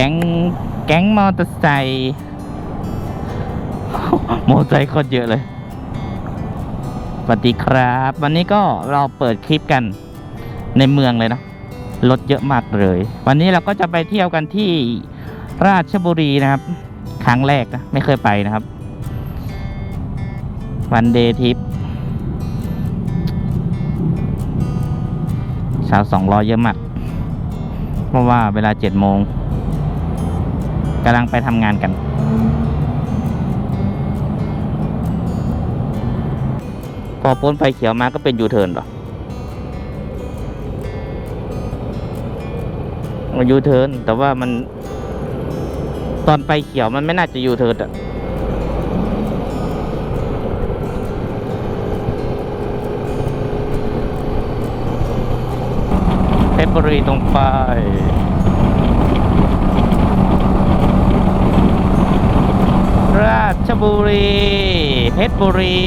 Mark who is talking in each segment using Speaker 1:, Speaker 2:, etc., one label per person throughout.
Speaker 1: แก๊งแก๊งมอเตอร์ไซค์มอเตอร์ไซค์โคตรเยอะเลยสวัสดีครับ วันนี้ก็เราเปิดคลิปกันในเมืองเลยนะรถเยอะมากเลย วันนี้เราก็จะไปเที่ยวกันที่ราชบุรีนะครับ ครั้งแรกนะไม่เคยไปนะครับ วันเดย์ทริปสาวสองร้อยเยอะมาก เพราะว่าเวลาเจ็ดโมงำลังไปทำงานกัน พอพ้นไฟเขียวมาก็เป็นยูเทิร์นหรอยูเทิร์นแต่ว่ามัน ตอนไฟเขียวมันไม่น่าจะยูเทิร์นอะเพชรบุรีตรงไป ราชบุรีเพชรบุรี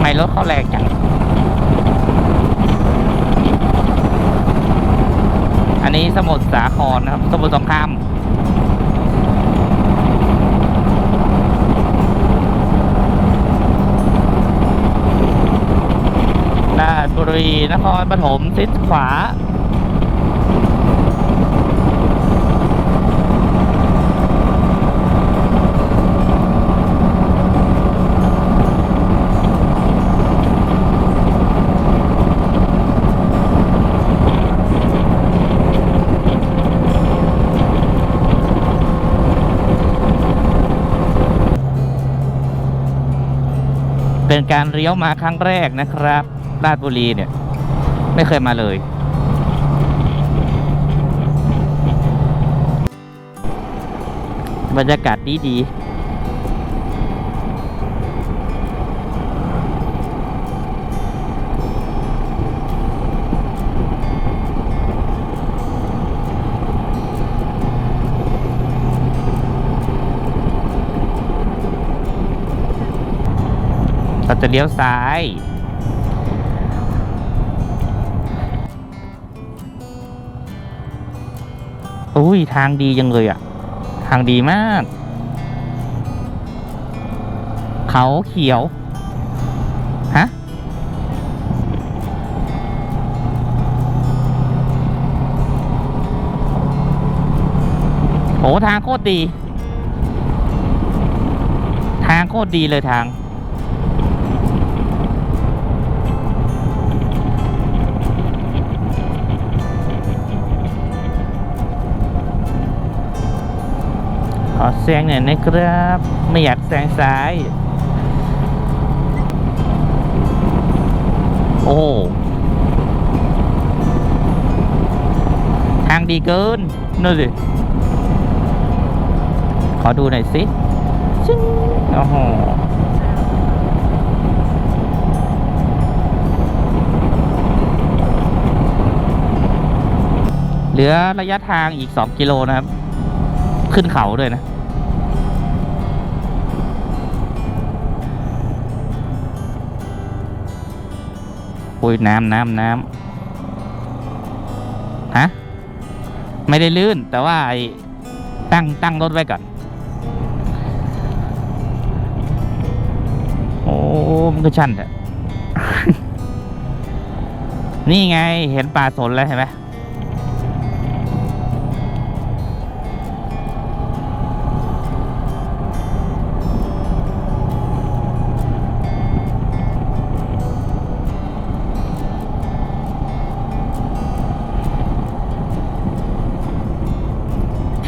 Speaker 1: ไม่รถเขาแรงจัง อันนี้สมุทรสาครนะครับ สมุทรสงคราม รีนครปฐมทิศขวาเป็นการเลี้ยวมาครั้งแรกนะครับ ราชบุรีเนี่ย ไม่เคยมาเลยบรรยากาศดีดีเราจะเลี้ยวซ้าย อุ้ยทางดีจังเลยอะ ทางดีมาก เขาเขียว ฮะ โอ้ทางโคตรดี ทางโคตรดีเลยทาง อแซงหน่อยนะครับ ไม่อยากแซงซ้าย โอ้ทางดีเกินนู่นสิ ขอดูหน่อยสิชิงโอ้โหเหลือระยะทางอีก 2 กิโลนะครับ ขึ้นเขาด้วยนะ ปุยน้ำน้ำน้ำฮะไม่ได้ลื่น แต่ว่าไอ้ตั้งตั้งรถไว้ก่อน โอ้ มันก็ชันเถอะนี่ไงเห็นป่าสนแล้วเห็นไหม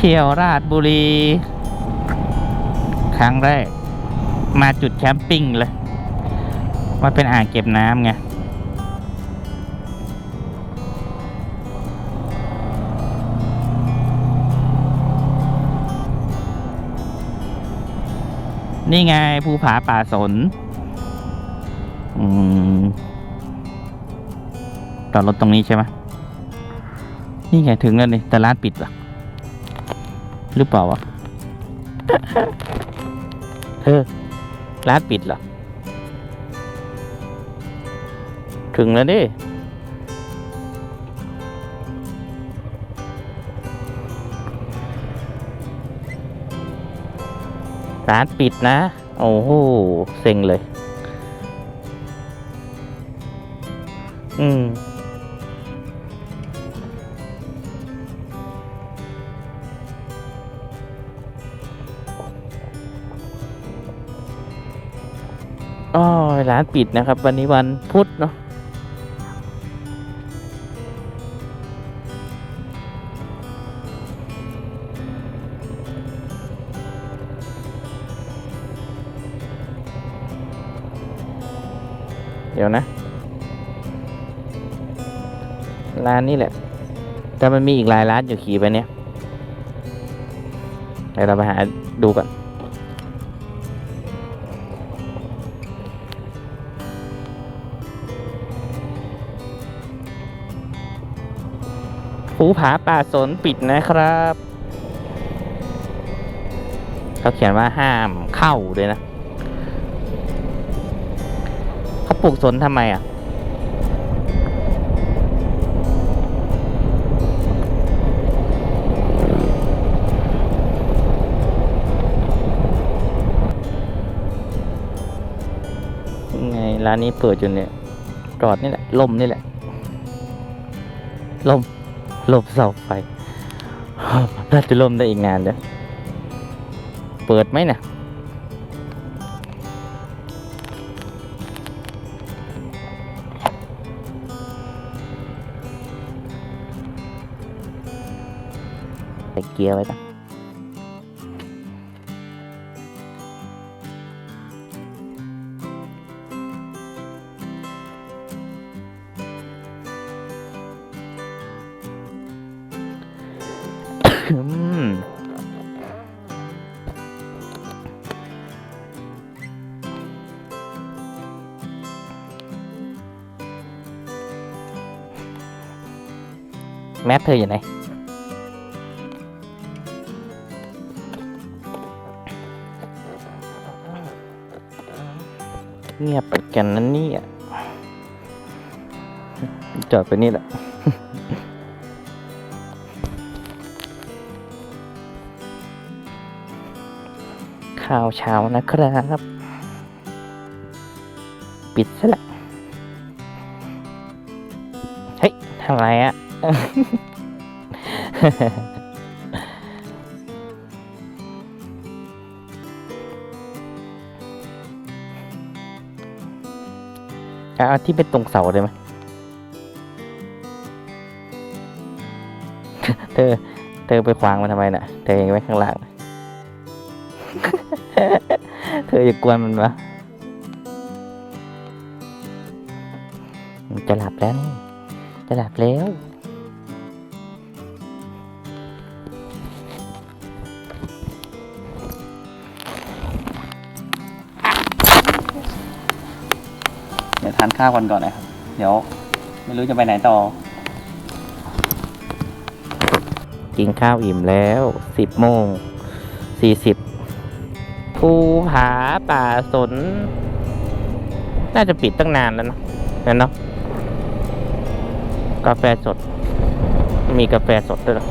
Speaker 1: เที่ยวราชบุรี ครั้งแรก มาจุดแคมปิ้งเลยมันเป็นอ่างเก็บน้ำไงนี่ไงภูผาป่าสนอืมจอดรถตรงนี้ใช่ไหมนี่ไงถึงแล้วนี่แต่ร้านปิดว่ะ หรือเปล่าวะเธอร้านปิดเหรอ ถึงแล้วดิร้านปิดนะ โอ้โหเซ็งเลย อืมานปิดนะครับ วันนี้วันพุธเนาะเดี๋ยวนะ ร้านนี้แหละ แต่มันมีอีกหลายร้านอยู่ขี่ไปเนี่ยเดี๋ยวเราไปหาดูก่อน ผาป่าสนปิดนะครับเขาเขียนว่าห้ามเข้าเลยนะเขาปลูกสนทำไมอะไงร้านนี้เปิดอยู่เนี่ยจอดนี่แหละลมนี่แหละลม ลมเสาไฟน่าจะล่มได้อีกงานเด้อเปิดไหมนะใส่เกียร์ไว้นะ แมทเธออยู่ไหน เงียบไปกันนั่นนี่อะจอดไปนี่แหละ ข้าวเช้านะครับ ปิดซะละเฮ้ยทำไรอะเอาที่เป็นตรงเสาได้ไหมเธอ เธอไปขวางมันทำไมน่ะ เธอยังไว้ข้างล่าง เธออย่ากวนมันวะมันจะหลับแล้วนี่จะหลับแล้วเดี๋ยวทานข้าวก่อนก่อนนะครับ เดี๋ยว ไม่รู้จะไปไหนต่อ กินข้าวอิ่มแล้วสิบโมงสี่สิบ ภูผาป่าสน น่าจะปิดตั้งนานแล้วเนะนั่นเนาะกาแฟสด มีกาแฟสดด้วยหรอ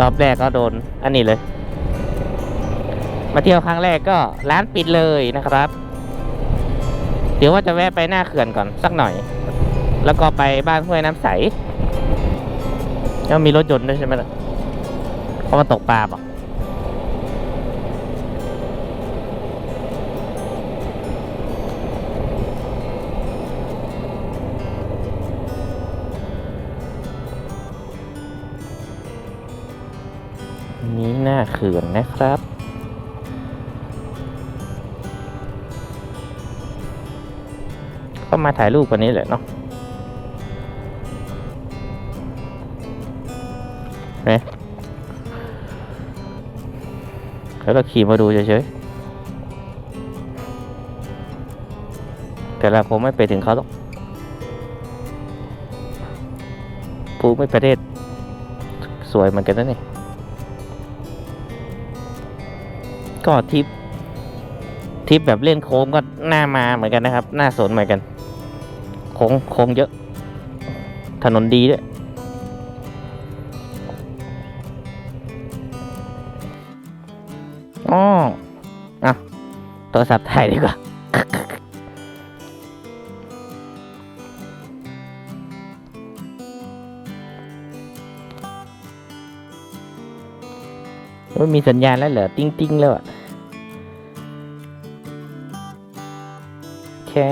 Speaker 1: รอบแรกก็โดน อันนี้เลย มาเที่ยวครั้งแรกก็ร้านปิดเลยนะครับ เดี๋ยวว่าจะแวะไปหน้าเขื่อนก่อนสักหน่อย แล้วก็ไปบ้านห้วยน้ำใสแล้วมีรถยนต์ด้วยใช่ไหมล่ะเขามาตกปลาปะนี่หน้าเขื่อนนะครับ ก็มาถ่ายรูปกันนี้แหละเนาะเนี่แล้วก็ขี่มาดูเฉยๆ แต่เราคงไม่ไปถึงเขาหรอกภูมิประเทศ สวยเหมือนกันนะนี่ ก็ทิปทิปแบบเล่นโค้งก็หน่ามาเหมือนกันนะครับ หน่าสนเหมือนกัน ค้งโค้งเยอะ ถนนดีด้วยอ๋ออะโทรศัพท์ถ่ายดีกว่าว่ามีสัญญาณแล้วเหรอ ติ้งติ้งแล้วอะแค่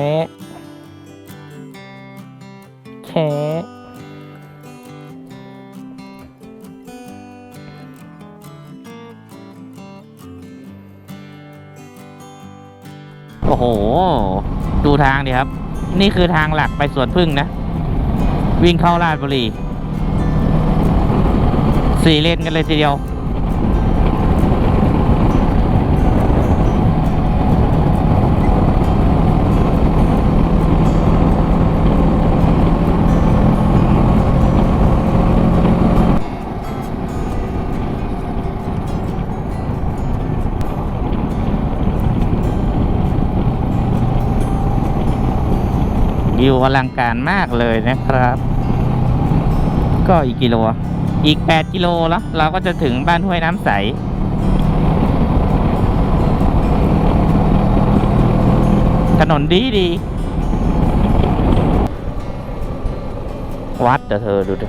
Speaker 1: ทางดีครับ นี่คือทางหลักไปสวนพึ่งนะ วิ่งเข้าราชบุรีสี่เลนกันเลยทีเดียว วิวอลังการมากเลยนะครับ ก็อีกกิโล อีก 8 กิโลแล้วเราก็จะถึงบ้านห้วยน้ำใสถนนดีดี วัดเดี๋ยวเธอดูดิ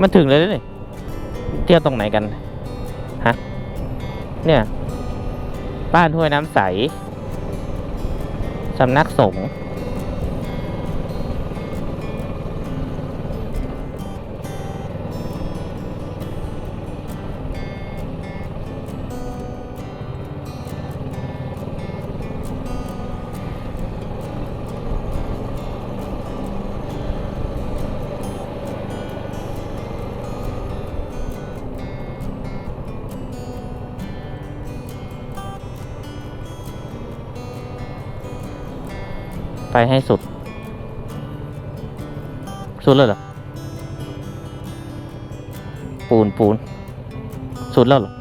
Speaker 1: มันถึงเลยนี่เที่ยวตรงไหนกัน ฮะ เนี่ย บ้านห้วยน้ำใส สำนักสงฆ์ ไปให้สุด สุดเลยเหรอ ปูนปูน สุดแล้วเหรอ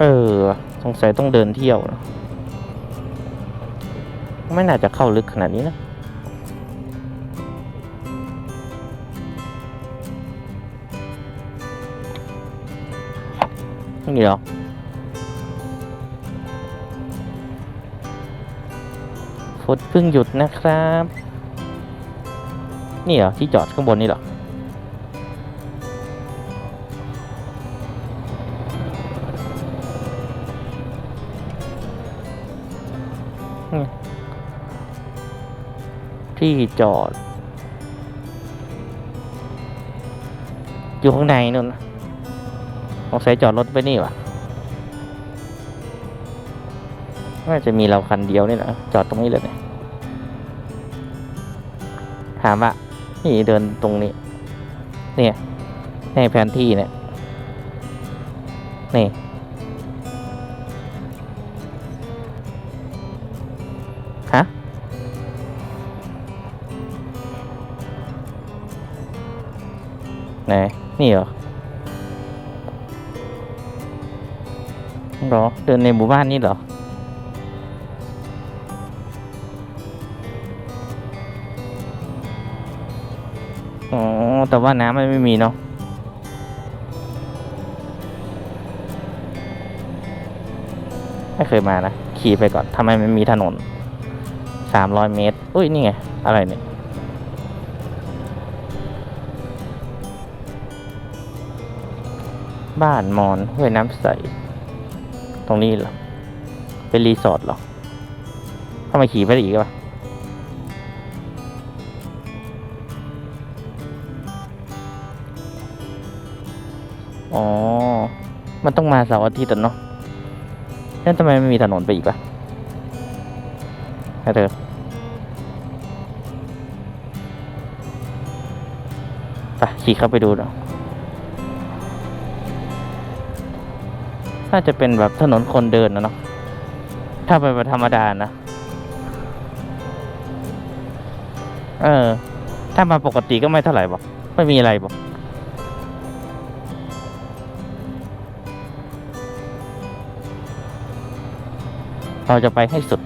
Speaker 1: เออ สงสัยต้องเดินเที่ยวนะไม่น่าจะเข้าลึกขนาดนี้นะนี่หรอ ฝนเพิ่งหยุดนะครับ นี่เหรอ ที่จอดข้างบนนี่เหรอ ที่จอด อยู่ข้างในนู่นนะสงสัยจอดรถไปนี่วะ น่าจะมีเราคันเดียวนี่แหละจอดตรงนี้เลยเนี่ยถามว่านี่เดินตรงนี้ เนี่ยในแผนที่เนี่ยนี่ฮะไหนนี่เหรอเหรอ เดินในหมู่บ้านนี่เหรอ แต่ว่าน้ำมันไม่มีเนาะไม่เคยมานะ ขี่ไปก่อนทำไมมันมีถนนสามร้อยเมตร อุ้ย นี่ไง อะไรเนี่ย บ้านมอนห้วยน้ำใส ตรงนี้เหรอ เป็นรีสอร์ทเหรอทำไมขี่ไปได้อีกวะ มันต้องมาเสาร์อาทิตย์อะเนาะนั่นทำไมไม่มีถนนไปอีกวะให้เธอไปขี่เข้าไปดูเนาะน่าจะเป็นแบบถนนคนเดินนะเนาะ ถ้าไปแบบธรรมดานะ เออ ถ้ามาปกติก็ไม่เท่าไหร่บอก ไม่มีอะไรบอก เราจะไปให้สุด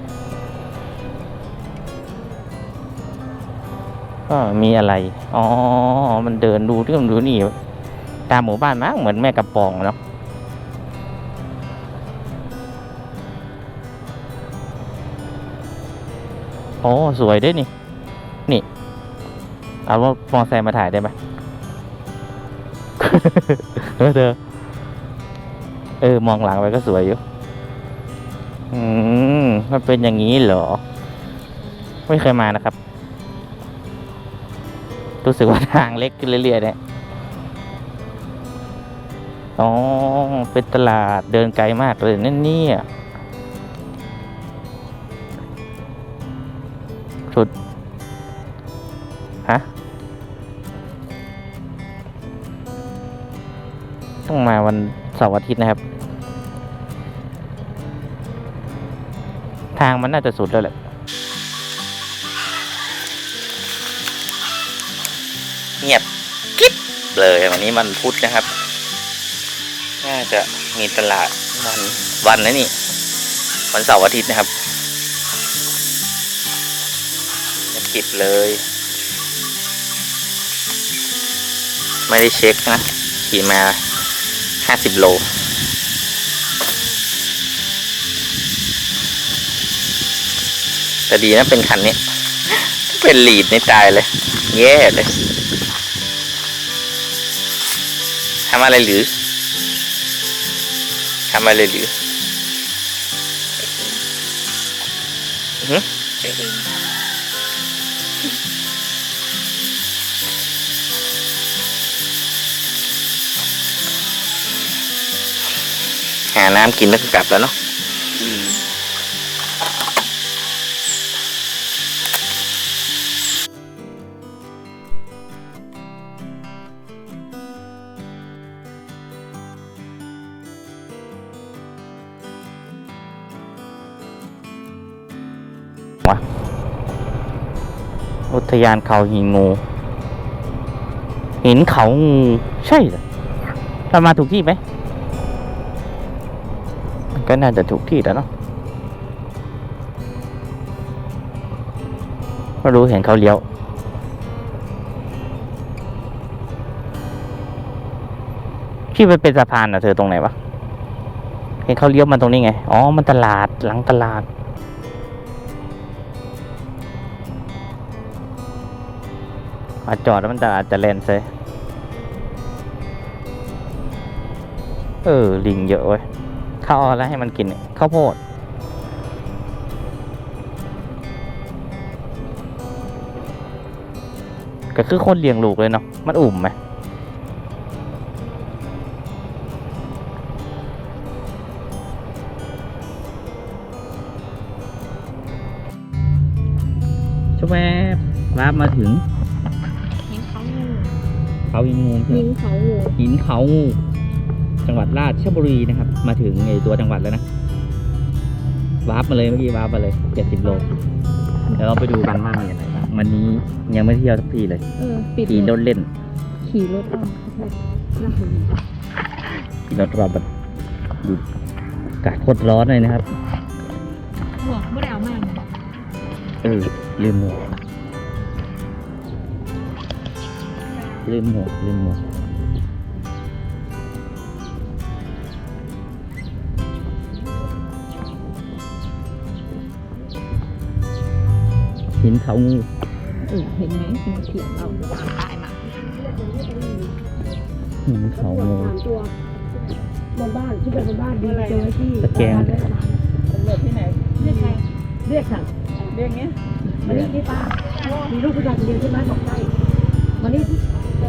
Speaker 1: ก็มีอะไร อ๋อ มันเดินดูเรื่องดูนี่ ตามหมู่บ้านมั้งเหมือนแม่กระปองเนาะโอ้สวยด้วยนี่ นี่ เอาว่ามอไซค์มาถ่ายได้ไหมเออเธอ เออ มองหลังไปก็สวยอยู่ อืมมันเป็นอย่างนี้เหรอ ไม่เคยมานะครับ รู้สึกว่าทางเล็กขึ้นเรื่อยๆเนี่ยอ๋อ เป็นตลาดเดินไกลมากเลยนั่นเนี่ยสุด ฮะ ต้องมาวันเสาร์อาทิตย์นะครับ ทางมันน่าจะสุดแล้วแหละเงียบกิ๊บเลยวันนี้มันพุธนะครับ น่าจะมีตลาดวันวันนะนี่วันเสาร์อาทิตย์นะครับเงียบกิบเลย ไม่ได้เช็คนะ ขี่มาห้าสิบโล แต่ดีนะเป็นคันนี้ เป็นลีดในตายเลย แย่เลยทำอะไรหรือทำอะไรหรือหึหาน้ำกินแล้วก็กลับแล้วเนาะ อุทยานเขาหินงูหินเขางูใช่เหรอเรามาถูกที่ไหมก็น่าจะถูกที่แล้วเนาะไม่รู้เห็นเขาเลี้ยวพี่ไปเป็นสะพานอะเธอตรงไหนวะเห็นเขาเลี้ยวมาตรงนี้ไง อ๋อ มันตลาดหลังตลาด มาจอดแล้วมันจะอาจจะเลนเซยเออ ลิงเยอะเว้ยข้าวอะไรให้มันกินข้าวโพดก็คือคนเลี้ยงลูกเลยเนาะมันอุ่มไหมชวแวบลาบมาถึง
Speaker 2: งู
Speaker 3: ใช่ไหม
Speaker 2: หินเขางู
Speaker 3: หินเขางูจังหวัดราชบุรีนะครับ มาถึงไอตัวจังหวัดแล้วนะวาร์ปมาเลยเมื่อกี้วาร์ปมาเลยเจ็ดสิบโลเดี๋ยวเราไปดูกันว่ามีอะไรบ้างวันนี้ยังไม่เที่ยวสักทีเลย
Speaker 2: เออปิด
Speaker 3: ขี่รถเล่น
Speaker 2: ขี่รถอ้อมน่าสน
Speaker 3: ขี่รถรอบแบบดูอากาศโคตรร้อนเลยนะครับ
Speaker 2: หมวกไม่ได้เอามาก
Speaker 3: เออลืมหมวก ลืมหมวกลืมหมวกหินเขางู
Speaker 2: เออเห็นไหมมันเขียนเราตายมา
Speaker 3: หินเขางู
Speaker 4: สามตัวบนบ้านที่เป็นบนบ้านดีเจอที่
Speaker 3: ตะแกรง
Speaker 4: ตำรวจที่ไหน
Speaker 2: เรียกใคร
Speaker 4: เรียกค่ะ
Speaker 2: เรียกเงี้ย
Speaker 4: วันนี้ที่ป้ามีลูกผู้ชายคนเดียวใช่ไหมบอกใช่วันนี้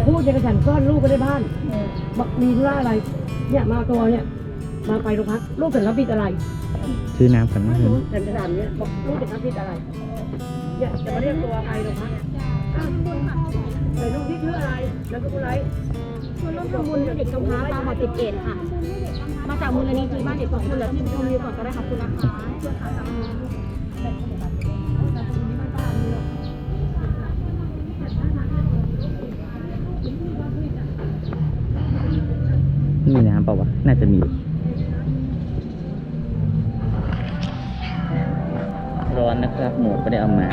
Speaker 4: พูดยังกระฉันซ่อนลูกไว้ในบ้านบอกมีธุระอะไร เนี่ยมาตัวเนี่ย มาไปโรงพักลูกเป็นรับผิดอะไร
Speaker 3: ชื่อน้ำกันนะ
Speaker 4: แต่กระดานเนี้ยบอกลูกเป็นรับผิดอะไรเนี่ยจะมาเรียกตัวไปโรงพักอ้าวแต่ลูกที่ชื่ออะไรแล้วก็อะไร
Speaker 2: ชวนร่วมทำบุญให้เด็กกำพร้าตามหมอติดเกตค่ะ
Speaker 4: มาจากมูลนิธิบ้านเด็กของคุณแล้วที่ชมวิวก่อนก็ได้ขอบคุณนะคะ
Speaker 1: ปล่าวะ น่าจะมีร้อนนะครับ หมวกไม่ได้เอามา